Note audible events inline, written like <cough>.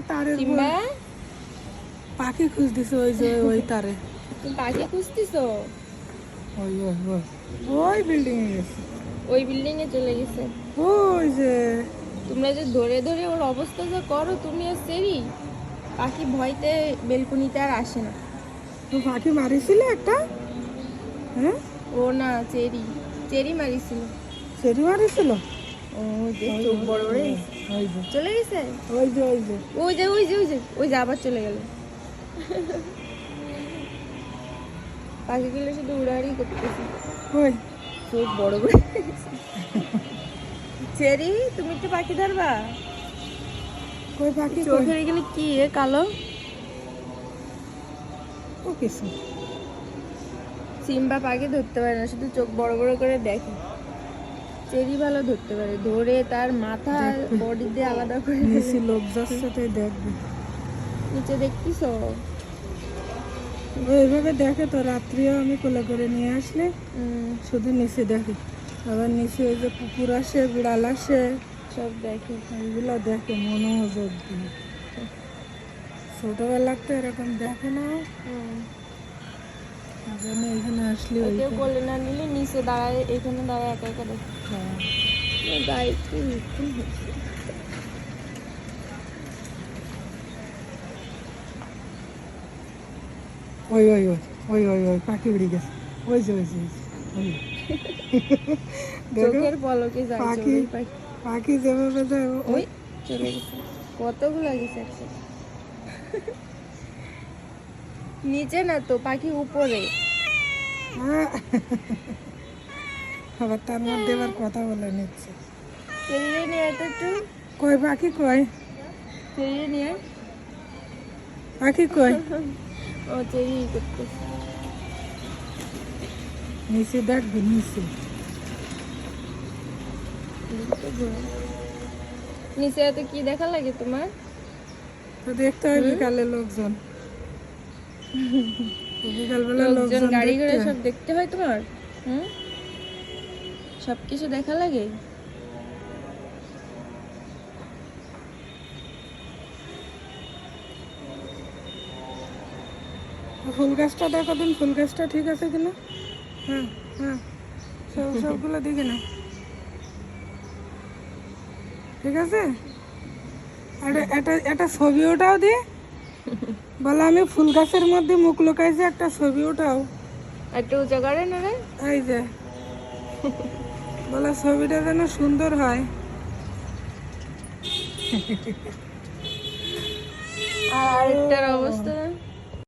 তারের পাখি খুঁজতেছে ওই যে ওই তারে। তুমি পাখি খুঁজতেছো? ওই ওই ওই। ওই বিল্ডিং এ গেছে। ওই বিল্ডিং এ চলে গেছে। ওই যে। তোমরা যে ধরে ধরে ওর অবস্থা যা করো তুমি আর সেরি। পাখি ভয়তে বেলকুনিতে আর আসে না। তো পাখি মারিছিলে একটা? হ্যাঁ? ও না চেরি। চেরি মারিছিল। সেরি মারিছিল? ও যে চোখ বড় বড় ওই যে। চলে গেছে? ওই যে ওই যে। ওই যে ওই যে ওই যে ওই যে আবার চলে গেল। পাখিগুলো শুধু উড়াড়ি করতেছে। চোখ বড় বড় চেরি তুমি একটু পাখি ধরবা? কই পাখি? চোখের কি এ কালো? ও কিছু। সিম্বা পাখি ধরতে পারে না শুধু চোখ বড় বড় করে দেখে। চেরি ভালো ধরতে পারে ধরে তার মাথা বডি দিয়ে আলাদা করে। নিচে লোক যাচ্ছে তাই দেখবে। নিচে দেখতিস ওইভাবে দেখে তো রাত্রিও আমি কোলে করে নিয়ে আসলে শুধু নিচে দেখে। আবার নিচে ওই যে কুকুর আসে বিড়াল আসে সব দেখে। এইগুলো দেখে মনোযোগ দিয়ে। ছোটবেলা তো এরকম দেখে না। এই এখানে আসলে ওই কেউ বলে না নিলে নিচে দাঁড়ায় এখানে দাঁড়ায় একা একা দেখে হ্যাঁ। গায়ে হচ্ছে। ওই ওই ওই ওই ওই ওই পাখি উড়ে গেছে ওই যে ওই যে চোখের পলকে যায় পাখি। পাখি পাখি যেভাবে যায় ওই চলে গেছে কতগুলো গেছে একসাথে নিচে না তো পাখি উপরে। আবার তার মধ্যে এবার কথা বলে নিচ্ছে। চেরিয়ে নিয়ে আয় একটু। কই পাখি কই? চেরিয়ে নিয়ে। পাখি কই? ও চেরি নিচে দেখবি নিচে। নিচে এত কি দেখা লাগে তোমার? তো দেখতে হয় বিকালে লোকজন। লোকজন গাড়ি ঘোড়া সব দেখতে হয় তোমার? হুম? সব কিছু দেখা লাগে? ফুল গাছটা দেখো দিন ফুল গাছটা ঠিক আছে কিনা? হ্যাঁ হ্যাঁ। সব সবগুলো দেখে না ঠিক আছে? এটা একটা ছবি ওঠাও দিয়ে <laughs> বলে আমি ফুল গাছের মধ্যে মুখ লুকাইছি একটা ছবি ওঠাও একটু উঁচা করে না রে? এই যে। বলে ছবিটা যেন সুন্দর হয়। আর একটার অবস্থা?